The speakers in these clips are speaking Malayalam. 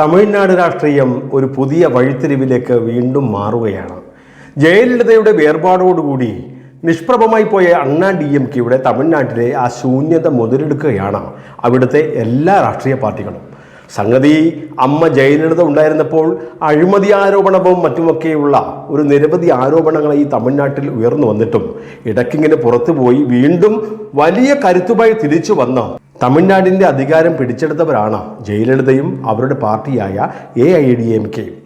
തമിഴ്നാട് രാഷ്ട്രീയം ഒരു പുതിയ വഴിത്തിരിവിലേക്ക് വീണ്ടും മാറുകയാണ്. ജയലളിതയുടെ വേർപാടോടുകൂടി നിഷ്പ്രഭമായി പോയ അണ്ണാ ഡി എം കെയുടെ തമിഴ്നാട്ടിലെ ആ ശൂന്യത മുതലെടുക്കുകയാണ് അവിടുത്തെ എല്ലാ രാഷ്ട്രീയ പാർട്ടികളും. സംഗതി അമ്മ ജയലളിത ഉണ്ടായിരുന്നപ്പോൾ അഴിമതി ആരോപണവും മറ്റുമൊക്കെയുള്ള ഒരു നിരവധി ആരോപണങ്ങൾ ഈ തമിഴ്നാട്ടിൽ ഉയർന്നു വന്നിട്ടും ഇടയ്ക്കിങ്ങനെ പുറത്തുപോയി വീണ്ടും വലിയ കരുത്തുമായി തിരിച്ചു വന്ന് തമിഴ്നാടിന്റെ അധികാരം പിടിച്ചെടുത്തവരാണ് ജയലളിതയും അവരുടെ പാർട്ടിയായ എ ഐ ഡി എം കെയും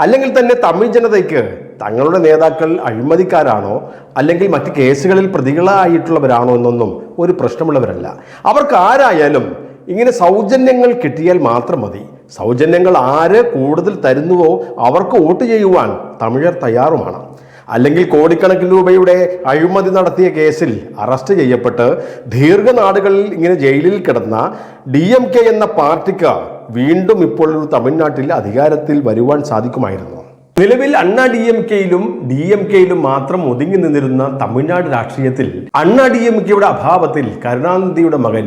അല്ലെങ്കിൽ തന്നെ തമിഴ് ജനതയ്ക്ക് തങ്ങളുടെ നേതാക്കൾ അഴിമതിക്കാരാണോ അല്ലെങ്കിൽ മറ്റ് കേസുകളിൽ പ്രതികളായിട്ടുള്ളവരാണോ എന്നൊന്നും ഒരു പ്രശ്നമുള്ളവരല്ല. അവർക്ക് ആരായാലും ഇങ്ങനെ സൗജന്യങ്ങൾ കിട്ടിയാൽ മാത്രം മതി. സൗജന്യങ്ങൾ ആര് കൂടുതൽ തരുന്നുവോ അവർക്ക് വോട്ട് ചെയ്യുവാൻ തമിഴർ തയ്യാറുമാണ്. അല്ലെങ്കിൽ കോടിക്കണക്കിന് രൂപയുടെ അഴിമതി നടത്തിയ കേസിൽ അറസ്റ്റ് ചെയ്യപ്പെട്ട് ദീർഘനാടുകളിൽ ഇങ്ങനെ ജയിലിൽ കിടന്ന ഡി എം കെ എന്ന പാർട്ടിക്ക് വീണ്ടും ഇപ്പോൾ തമിഴ്നാട്ടിൽ അധികാരത്തിൽ വരുവാൻ സാധിക്കുമായിരുന്നു. നിലവിൽ അണ്ണാ ഡി എം കെയിലും ഡി എം കെയിലും മാത്രം ഒതുങ്ങി നിന്നിരുന്ന തമിഴ്നാട് രാഷ്ട്രീയത്തിൽ അണ്ണാ ഡി എം കെയുടെ അഭാവത്തിൽ കരുണാനിധിയുടെ മകൻ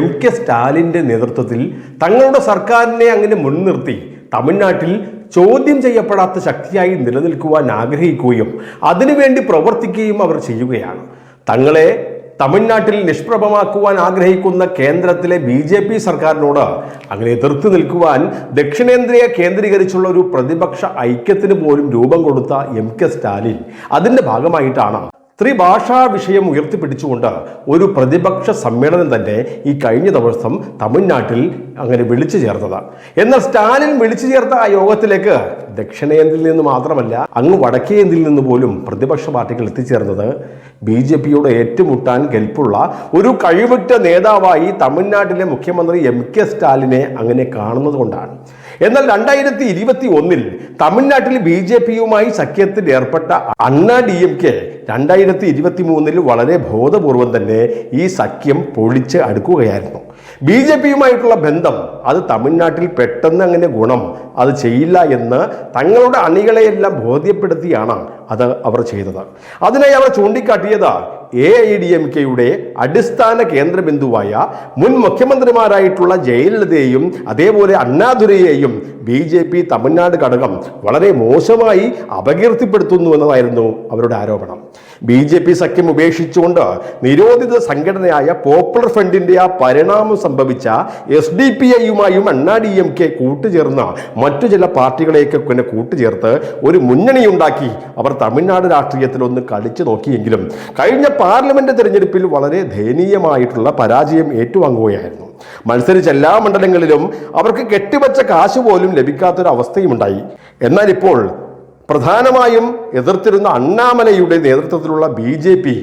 എം കെ സ്റ്റാലിന്റെ നേതൃത്വത്തിൽ തങ്ങളുടെ സർക്കാരിനെ അങ്ങനെ മുൻനിർത്തി തമിഴ്നാട്ടിൽ ചോദ്യം ചെയ്യപ്പെടാത്ത ശക്തിയായി നിലനിൽക്കുവാൻ ആഗ്രഹിക്കുകയും അതിനുവേണ്ടി പ്രവർത്തിക്കുകയും അവർ ചെയ്യുകയാണ്. തങ്ങളെ തമിഴ്നാട്ടിൽ നിഷ്പ്രഭമാക്കുവാൻ ആഗ്രഹിക്കുന്ന കേന്ദ്രത്തിലെ ബി ജെ പി സർക്കാരിനോട് അങ്ങനെ എതിർത്ത് നിൽക്കുവാൻ ദക്ഷിണേന്ത്യയെ കേന്ദ്രീകരിച്ചുള്ള ഒരു പ്രതിപക്ഷ ഐക്യത്തിന് പോലും രൂപം കൊടുത്ത എം കെ സ്റ്റാലിൻ. അതിന്റെ ഭാഗമായിട്ടാണ് ത്രിഭാഷാ വിഷയം ഉയർത്തിപ്പിടിച്ചുകൊണ്ട് ഒരു പ്രതിപക്ഷ സമ്മേളനം തന്നെ ഈ കഴിഞ്ഞ ദിവസം തമിഴ്നാട്ടിൽ അങ്ങനെ വിളിച്ചു ചേർത്തത്. എന്നാൽ സ്റ്റാലിൻ വിളിച്ചു ചേർത്ത ആ യോഗത്തിലേക്ക് ദക്ഷിണേന്ത്യയിൽ നിന്ന് മാത്രമല്ല അങ്ങ് വടക്കേ ഇന്ത്യയിൽ നിന്ന് പോലും പ്രതിപക്ഷ പാർട്ടികൾ എത്തിച്ചേർന്നത് ബി ജെ പിയോട് ഏറ്റുമുട്ടാൻ കെൽപ്പുള്ള ഒരു കഴിവുറ്റ നേതാവായി തമിഴ്നാട്ടിലെ മുഖ്യമന്ത്രി എം കെ സ്റ്റാലിനെ അങ്ങനെ കാണുന്നത് കൊണ്ടാണ്. എന്നാൽ രണ്ടായിരത്തി ഇരുപത്തി ഒന്നിൽ തമിഴ്നാട്ടിൽ ബി ജെ പിയുമായി സഖ്യത്തിൽ ഏർപ്പെട്ട അണ്ണാ ഡി എം കെ രണ്ടായിരത്തി ഇരുപത്തി മൂന്നിൽ വളരെ ബോധപൂർവം തന്നെ ഈ സഖ്യം പൊളിച്ച് അടുക്കുകയായിരുന്നു. ബി ജെ പിയുമായിട്ടുള്ള ബന്ധം അത് തമിഴ്നാട്ടിൽ പെട്ടെന്ന് അങ്ങനെ ഗുണം അത് ചെയ്യില്ല എന്ന് തങ്ങളുടെ അണികളെയെല്ലാം ബോധ്യപ്പെടുത്തിയാണ് അത് അവർ ചെയ്തത്. അതിനായി അവർ ചൂണ്ടിക്കാട്ടിയത് എ ഐ ഡി എം കെയുടെ അടിസ്ഥാന കേന്ദ്രബിന്ദുവായ മുൻ മുഖ്യമന്ത്രിമാരായിട്ടുള്ള ജയലളിതയെയും അതേപോലെ അണ്ണാദുരയെയും ബി ജെ പി തമിഴ്നാട് ഘടകം വളരെ മോശമായി അപകീർത്തിപ്പെടുത്തുന്നു എന്നതായിരുന്നു അവരുടെ ആരോപണം. ബി ജെ പി സഖ്യം ഉപേക്ഷിച്ചുകൊണ്ട് നിരോധിത സംഘടനയായ പോപ്പുലർ ഫ്രണ്ടിന്റെ ആ പരിണാമം സംഭവിച്ച എസ് ഡി പി ഐയുമായും അണ്ണാ ഡി എം കെ കൂട്ടുചേർന്ന മറ്റു ചില പാർട്ടികളെയൊക്കെ പിന്നെ കൂട്ടുചേർത്ത് ഒരു മുന്നണി ഉണ്ടാക്കി അവർ തമിഴ്നാട് രാഷ്ട്രീയത്തിൽ ഒന്ന് കളിച്ചു നോക്കിയെങ്കിലും കഴിഞ്ഞ പാർലമെന്റ് തെരഞ്ഞെടുപ്പിൽ വളരെ ദയനീയമായിട്ടുള്ള പരാജയം ഏറ്റുവാങ്ങുകയായിരുന്നു. മത്സരിച്ച എല്ലാ മണ്ഡലങ്ങളിലും അവർക്ക് കെട്ടിവച്ച കാശ് പോലും ലഭിക്കാത്തൊരവസ്ഥയും ഉണ്ടായി എന്നാൽ ഇപ്പോൾ പ്രധാനമായും എതിർത്തിരുന്ന അണ്ണാമലയുടെ നേതൃത്വത്തിലുള്ള ബി ജെ പി.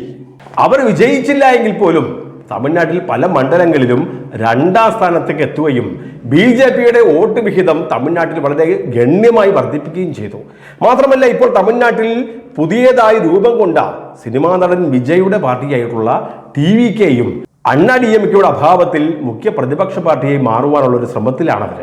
അവർ വിജയിച്ചില്ല എങ്കിൽ പോലും തമിഴ്നാട്ടിൽ പല മണ്ഡലങ്ങളിലും രണ്ടാം സ്ഥാനത്തേക്ക് എത്തുകയും ബി ജെ പിയുടെ വോട്ട് വിഹിതം തമിഴ്നാട്ടിൽ വളരെ ഗണ്യമായി വർദ്ധിപ്പിക്കുകയും ചെയ്തു. മാത്രമല്ല ഇപ്പോൾ തമിഴ്നാട്ടിൽ പുതിയതായി രൂപം കൊണ്ട സിനിമാ നടൻ വിജയുടെ പാർട്ടിയായിട്ടുള്ള ടി വി കെയും അണ്ണാ ഡി എം കെയുടെ അഭാവത്തിൽ മുഖ്യ പ്രതിപക്ഷ പാർട്ടിയായി മാറുവാനുള്ള ഒരു ശ്രമത്തിലാണ് അവർ.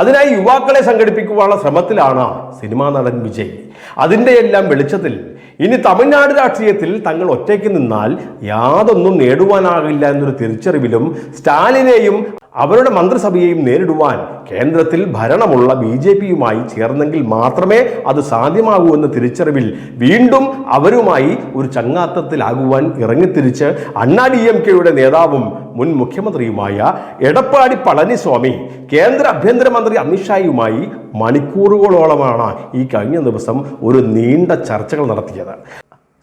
അതിനായി യുവാക്കളെ സംഘടിപ്പിക്കുവാനുള്ള ശ്രമത്തിലാണ് സിനിമാ നടൻ വിജയ്. അതിന്റെ എല്ലാം വെളിച്ചത്തിൽ. ഇനി തമിഴ്നാട് രാഷ്ട്രീയത്തിൽ തങ്ങൾ ഒറ്റയ്ക്ക് നിന്നാൽ യാതൊന്നും നേടുവാനാകില്ല എന്നൊരു തിരിച്ചറിവിലും സ്റ്റാലിനെയും അവരുടെ മന്ത്രിസഭയെയും നേരിടുവാൻ കേന്ദ്രത്തിൽ ഭരണമുള്ള ബി ജെ പിയുമായി ചേർന്നെങ്കിൽ മാത്രമേ അത് സാധ്യമാകൂ എന്ന തിരിച്ചറിവിൽ വീണ്ടും അവരുമായി ഒരു ചങ്ങാത്തത്തിലാകുവാൻ ഇറങ്ങിത്തിരിച്ച് അണ്ണാ ഡി എം കെയുടെ നേതാവും മുൻ മുഖ്യമന്ത്രിയുമായ എടപ്പാടി പളനിസ്വാമി കേന്ദ്ര ആഭ്യന്തരമന്ത്രി അമിത്ഷായുമായി മണിക്കൂറുകളോളമാണ് ഈ കഴിഞ്ഞ ദിവസം ഒരു നീണ്ട ചർച്ചകൾ നടത്തിയത്.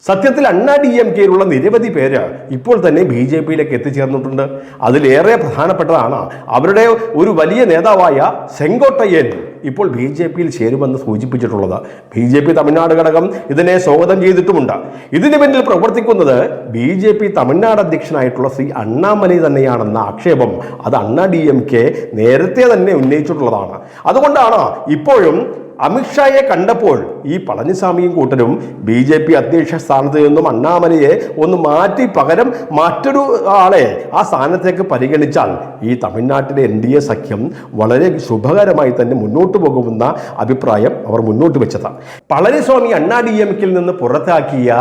സത്യത്തിൽ അണ്ണാ ഡി എം കെയിലുള്ള നിരവധി പേര് ഇപ്പോൾ തന്നെ ബി ജെ പിയിലേക്ക് എത്തിച്ചേർന്നിട്ടുണ്ട്. അതിലേറെ പ്രധാനപ്പെട്ടതാണ് അവരുടെ ഒരു വലിയ നേതാവായ സെങ്കോട്ടയ്യൻ ഇപ്പോൾ ബി ജെ പിയിൽ ചേരുമെന്ന് സൂചിപ്പിച്ചിട്ടുള്ളത്. ബി ജെ പി തമിഴ്നാട് ഘടകം ഇതിനെ സ്വാഗതം ചെയ്തിട്ടുമുണ്ട്. ഇതിനു പിന്നിൽ പ്രവർത്തിക്കുന്നത് ബി ജെ പി തമിഴ്നാട് അധ്യക്ഷനായിട്ടുള്ള ശ്രീ അണ്ണാമലൈ തന്നെയാണെന്ന ആക്ഷേപം അത് അണ്ണാ ഡി എം കെ നേരത്തെ തന്നെ ഉന്നയിച്ചിട്ടുള്ളതാണ്. അതുകൊണ്ടാണ് ഇപ്പോഴും അമിത്ഷായെ കണ്ടപ്പോൾ ഈ പളനിസ്വാമിയും കൂട്ടരും ബി ജെ പി അധ്യക്ഷ സ്ഥാനത്ത് നിന്നും അണ്ണാമലയെ ഒന്ന് മാറ്റി പകരം മറ്റൊരു ആളെ ആ സ്ഥാനത്തേക്ക് പരിഗണിച്ചാൽ ഈ തമിഴ്നാട്ടിലെ എൻ ഡി എ സഖ്യം വളരെ ശുഭകരമായി തന്നെ മുന്നോട്ട് പോകുമെന്ന അഭിപ്രായം അവർ മുന്നോട്ട് വെച്ചതാണ്. പളനിസ്വാമി അണ്ണാ ഡി എം കെയിൽ നിന്ന് പുറത്താക്കിയ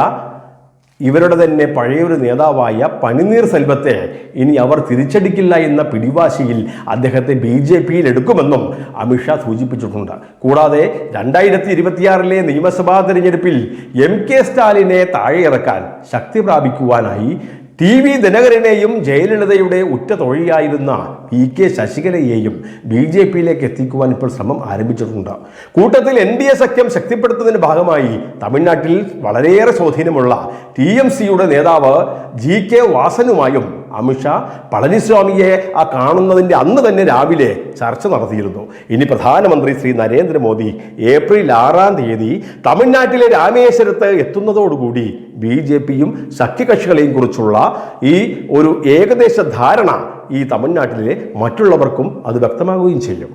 ഇവരുടെ തന്നെ പഴയൊരു നേതാവായ പനിനീർ സെൽവത്തെ ഇനി അവർ തിരിച്ചടിക്കില്ല എന്ന പിടിവാശിയിൽ അദ്ദേഹത്തെ ബി ജെ പിയിൽ എടുക്കുമെന്നും അമിത്ഷാ സൂചിപ്പിച്ചിട്ടുണ്ട്. കൂടാതെ രണ്ടായിരത്തി ഇരുപത്തിയാറിലെ നിയമസഭാ തെരഞ്ഞെടുപ്പിൽ എം കെ സ്റ്റാലിനെ താഴെയിറക്കാൻ ശക്തി പ്രാപിക്കുവാനായി ടി വി ദിനകരനെയും ജയലളിതയുടെ ഉറ്റ തൊഴിയായിരുന്ന പി കെ ശശികലയെയും ബി ജെ പിയിലേക്ക് എത്തിക്കുവാൻ ഇപ്പോൾ ശ്രമം ആരംഭിച്ചിട്ടുണ്ട്. കൂട്ടത്തിൽ എൻ ഡി എ സഖ്യം ശക്തിപ്പെടുത്തുന്നതിന്റെ ഭാഗമായി തമിഴ്നാട്ടിൽ വളരെയേറെ സ്വാധീനമുള്ള ടി എം സിയുടെ നേതാവ് ജി കെ വാസനുമായും അമിത്ഷാ പളനിസ്വാമിയെ ആ കാണുന്നതിന്റെ അന്ന് തന്നെ രാവിലെ ചർച്ച നടത്തിയിരുന്നു. ഇനി പ്രധാനമന്ത്രി ശ്രീ നരേന്ദ്രമോദി ഏപ്രിൽ ആറാം തീയതി തമിഴ്നാട്ടിലെ രാമേശ്വരത്ത് എത്തുന്നതോടുകൂടി ബി ജെ പിയും സഖ്യകക്ഷികളെയും കുറിച്ചുള്ള ഈ ഒരു ഏകദേശ ധാരണ ഈ തമിഴ്നാട്ടിലെ മറ്റുള്ളവർക്കും അത് വ്യക്തമാകുകയും ചെയ്യും.